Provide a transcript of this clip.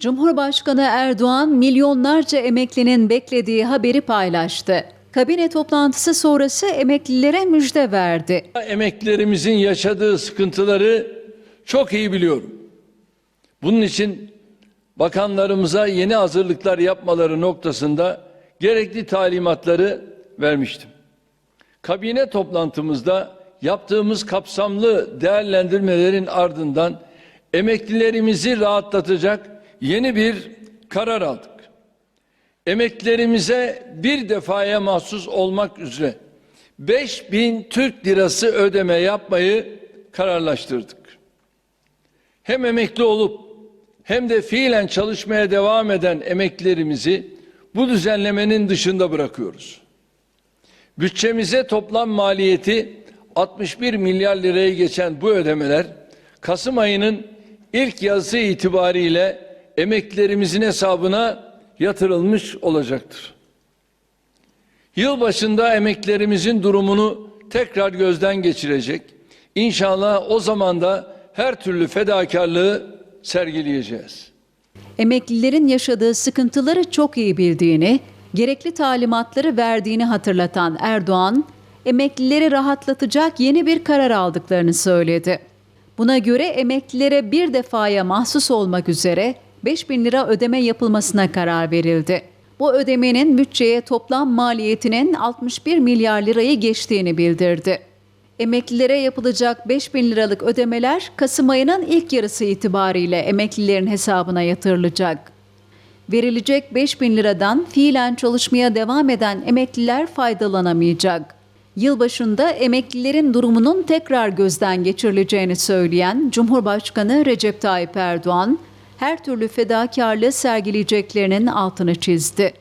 Cumhurbaşkanı Erdoğan milyonlarca emeklinin beklediği haberi paylaştı. Kabine toplantısı sonrası emeklilere müjde verdi. Emeklilerimizin yaşadığı sıkıntıları çok iyi biliyorum. Bunun için bakanlarımıza yeni hazırlıklar yapmaları noktasında gerekli talimatları vermiştim. Kabine toplantımızda yaptığımız kapsamlı değerlendirmelerin ardından emeklilerimizi rahatlatacak yeni bir karar aldık. Emeklilerimize bir defaya mahsus olmak üzere 5000 Türk lirası ödeme yapmayı kararlaştırdık. Hem emekli olup hem de fiilen çalışmaya devam eden emeklilerimizi bu düzenlemenin dışında bırakıyoruz. Bütçemize toplam maliyeti 61 milyar liraya geçen bu ödemeler Kasım ayının ilk yazısı itibariyle emeklilerimizin hesabına yatırılmış olacaktır. Yılbaşında emeklilerimizin durumunu tekrar gözden geçirecek. İnşallah o zaman da her türlü fedakarlığı sergileyeceğiz. Emeklilerin yaşadığı sıkıntıları çok iyi bildiğini, gerekli talimatları verdiğini hatırlatan Erdoğan, emeklileri rahatlatacak yeni bir karar aldıklarını söyledi. Buna göre emeklilere bir defaya mahsus olmak üzere 5 bin lira ödeme yapılmasına karar verildi. Bu ödemenin bütçeye toplam maliyetinin 61 milyar lirayı geçtiğini bildirdi. Emeklilere yapılacak 5 bin liralık ödemeler Kasım ayının ilk yarısı itibariyle emeklilerin hesabına yatırılacak. Verilecek 5 bin liradan fiilen çalışmaya devam eden emekliler faydalanamayacak. Yılbaşında emeklilerin durumunun tekrar gözden geçirileceğini söyleyen Cumhurbaşkanı Recep Tayyip Erdoğan, her türlü fedakarlığı sergileyeceklerinin altını çizdi.